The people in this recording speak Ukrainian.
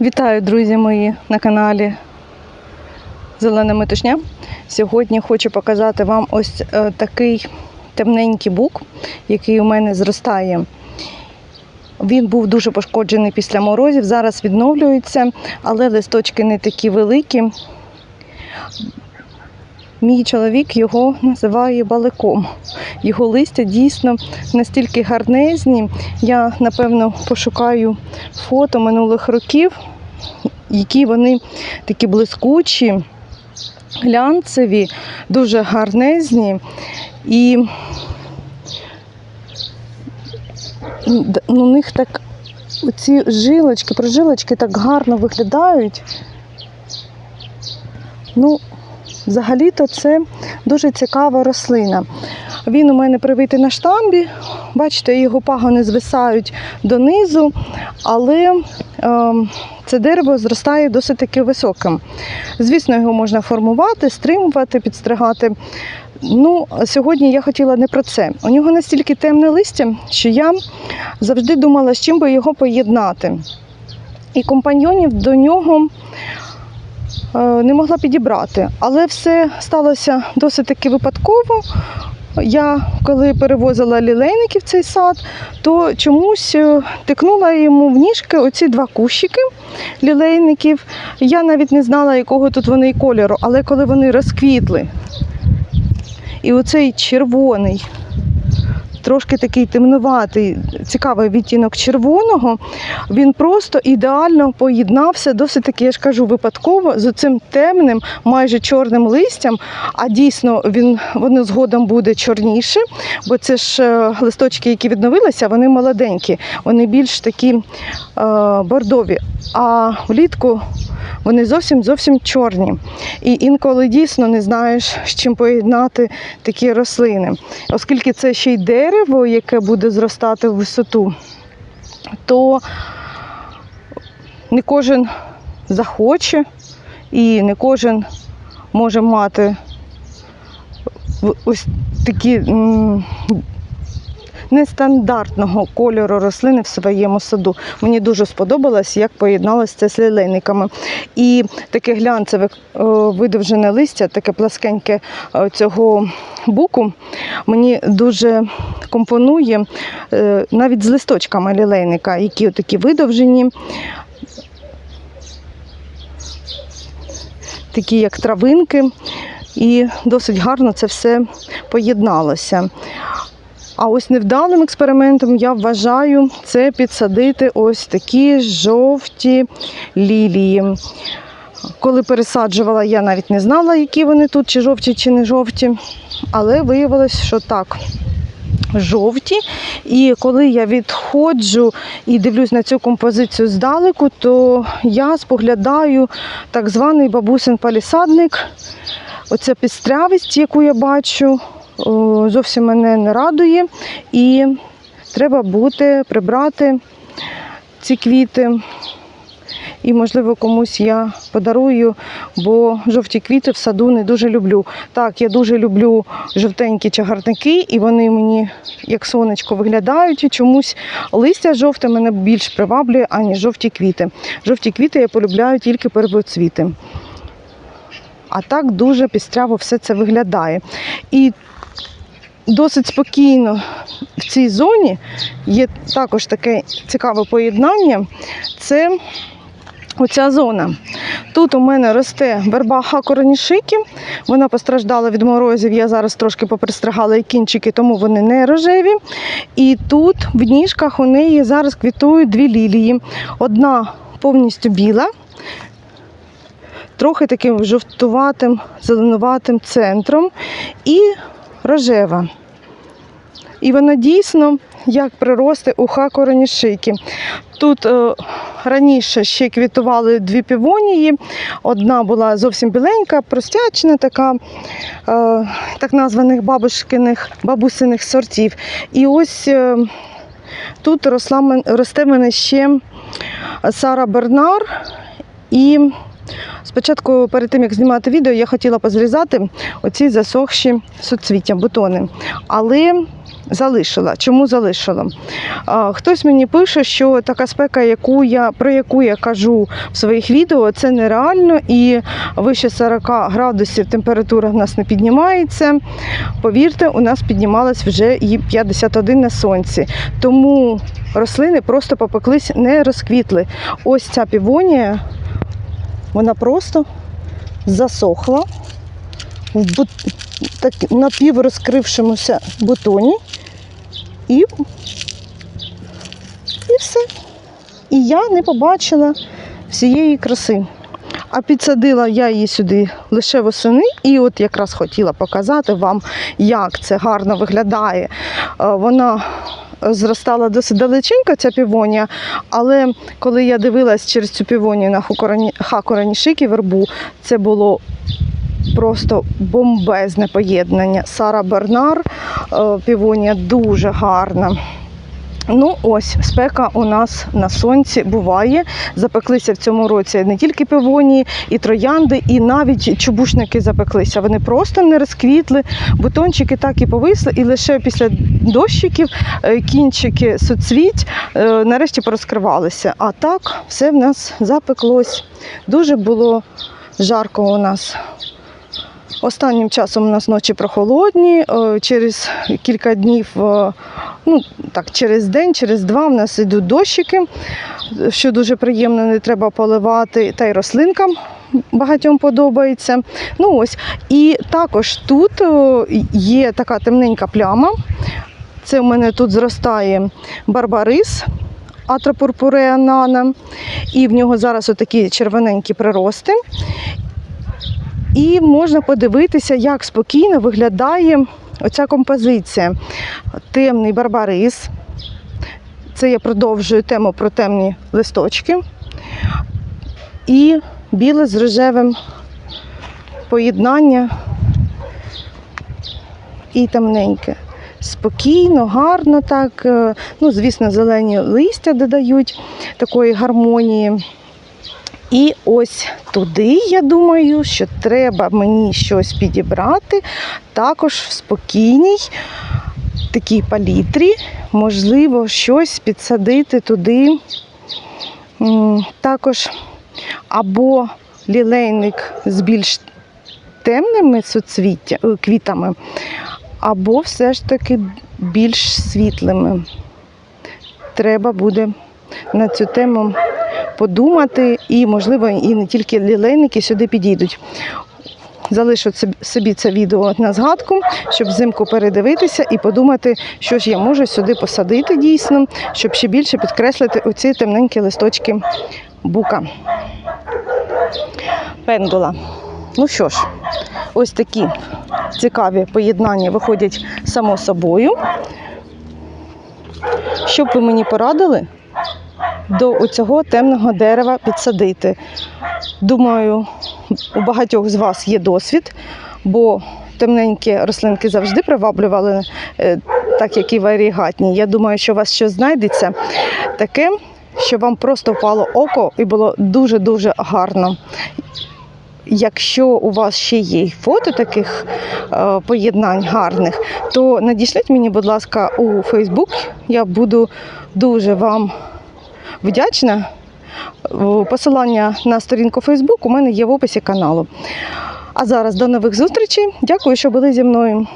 Вітаю, друзі мої, на каналі Зелена Метушня. Сьогодні хочу показати вам ось е, такий темненький бук, який у мене зростає. Він був дуже пошкоджений після морозів, зараз відновлюється, але листочки не такі великі. Мій чоловік його називає баликом. Його листя дійсно настільки гарнезні. Я, напевно, пошукаю фото минулих років, які вони такі блискучі, глянцеві, дуже гарнезні. І ну, у них так ці жилочки, прожилочки так гарно виглядають. Ну, взагалі-то це дуже цікава рослина. Він у мене привитий на штамбі. Бачите, його пагони звисають донизу, але е, це дерево зростає досить таки високим. Звісно, його можна формувати, стримувати, підстригати. Ну, сьогодні я хотіла не про це. У нього настільки темне листя, що я завжди думала, з чим би його поєднати. І компаньйонів до нього не могла підібрати. Але все сталося досить таки випадково. Я коли перевозила лілейники в цей сад, то чомусь е, тикнула йому в ніжки оці два кущики лілейників. Я навіть не знала, якого тут вони кольору, але коли вони розквітли, і оцей червоний, трошки такий темнуватий, цікавий відтінок червоного, він просто ідеально поєднався, досить таки, я ж кажу, випадково з цим темним, майже чорним листям. А дійсно він воно згодом буде чорніше, бо це ж е, листочки, які відновилися, вони молоденькі, вони більш такі е, бордові. А влітку вони зовсім зовсім чорні. І інколи дійсно не знаєш, з чим поєднати такі рослини. Оскільки це ще й дерево, яке буде зростати в висоту, то не кожен захоче і не кожен може мати ось такі нестандартного кольору рослини в своєму саду. Мені дуже сподобалось, як поєдналось це з лілейниками. І таке глянцеве е, видовжене листя, таке пласкеньке е, цього буку, мені дуже компонує е, навіть з листочками лілейника, які такі видовжені. Такі як травинки, і досить гарно це все поєдналося. А ось невдалим експериментом я вважаю це підсадити ось такі жовті лілії. Коли пересаджувала, я навіть не знала, які вони тут, чи жовті, чи не жовті. Але виявилось, що так. Жовті, і коли я відходжу і дивлюсь на цю композицію здалеку, то я споглядаю так званий бабусин палісадник. Оця пістрявість, яку я бачу, зовсім мене не радує. І треба буде прибрати ці квіти. І, можливо, комусь я подарую, бо жовті квіти в саду не дуже люблю. Так, я дуже люблю жовтенькі чагарники, і вони мені як сонечко виглядають. І чомусь листя жовте мене більш приваблює, аніж жовті квіти. Жовті квіти я полюбляю тільки первоцвіти. А так дуже пістряво все це виглядає. І досить спокійно в цій зоні є також таке цікаве поєднання. Це оця зона. Тут у мене росте верба хакоронішики. Вона постраждала від морозів. Я зараз трошки попристригала і кінчики, тому вони не рожеві. І тут в ніжках у неї зараз квітують дві лілії. Одна повністю біла, трохи таким жовтуватим, зеленуватим центром і рожева. І вона дійсно як приросте у хакоронішики. Тут е, раніше ще квітували дві півонії. Одна була зовсім біленька, простячна, така е, так названих бабушкиних, бабусиних сортів. І ось е, тут росла, росте мене ще Сара Бернар. І спочатку, перед тим як знімати відео, я хотіла позрізати оці засохші суцвіття, бутони. Але залишила. Чому залишила? Хтось мені пише, що така спека, яку я, про яку я кажу в своїх відео, це нереально і вище 40 градусів температура в нас не піднімається. Повірте, у нас піднімалась вже і 51 на сонці. Тому рослини просто попеклись, не розквітли. Ось ця півонія, вона просто засохла в бут... так, напіврозкрившомуся бутоні. І... і все. І я не побачила всієї краси. А підсадила я її сюди лише восени, і от якраз хотіла показати вам, як це гарно виглядає. Е, Вона зростала досить далеченько, ця півонія, але коли я дивилась через цю півонію на хакуранішики вербу, це було просто бомбезне поєднання. Сара Бернар, е, півонія дуже гарна. Ну, ось спека у нас на сонці буває. Запеклися в цьому році не тільки півонії, і троянди, і навіть чубушники запеклися. Вони просто не розквітли, бутончики так і повисли, і лише після дощиків е, кінчики соцвіть е, нарешті порозкривалися. А так все в нас запеклось. Дуже було жарко у нас. Останнім часом у нас ночі прохолодні. е, Через кілька днів, е, ну так, через день, через два в нас йдуть дощики, що дуже приємно, не треба поливати, та й рослинкам багатьом подобається. Ну ось. І також тут е, є така темненька пляма. Це у мене тут зростає барбарис. Атропурпуреанана, і в нього зараз отакі червоненькі прирости. І можна подивитися, як спокійно виглядає оця композиція. Темний барбарис. Це я продовжую тему про темні листочки. І біле з рожевим поєднання і темненьке. Спокійно, гарно так. е, Ну, звісно, зелені листя додають такої гармонії. І ось туди, я думаю, що треба мені щось підібрати. Також в спокійній такій палітрі, можливо, щось підсадити туди. Також або лілейник з більш темними е, квітами, або все ж таки більш світлими. Треба буде на цю тему подумати, і, можливо, і не тільки лілейники сюди підійдуть. Залишу собі- це відео на згадку, щоб взимку передивитися і подумати, що ж я можу сюди посадити дійсно, щоб ще більше підкреслити оці темненькі листочки бука. Пенгола. Ну що ж, ось такі цікаві поєднання виходять само собою. Що б ви мені порадили до цього темного дерева підсадити? Думаю, у багатьох з вас є досвід, бо темненькі рослинки завжди приваблювали, е, так як і варігатні. Я думаю, що у вас щось знайдеться таке, що вам просто впало око і було дуже-дуже гарно. Якщо у вас ще є фото таких е, поєднань гарних, то надішліть мені, будь ласка, у Фейсбук. Я буду дуже вам вдячна. Посилання на сторінку Фейсбук у мене є в описі каналу. А зараз до нових зустрічей. Дякую, що були зі мною.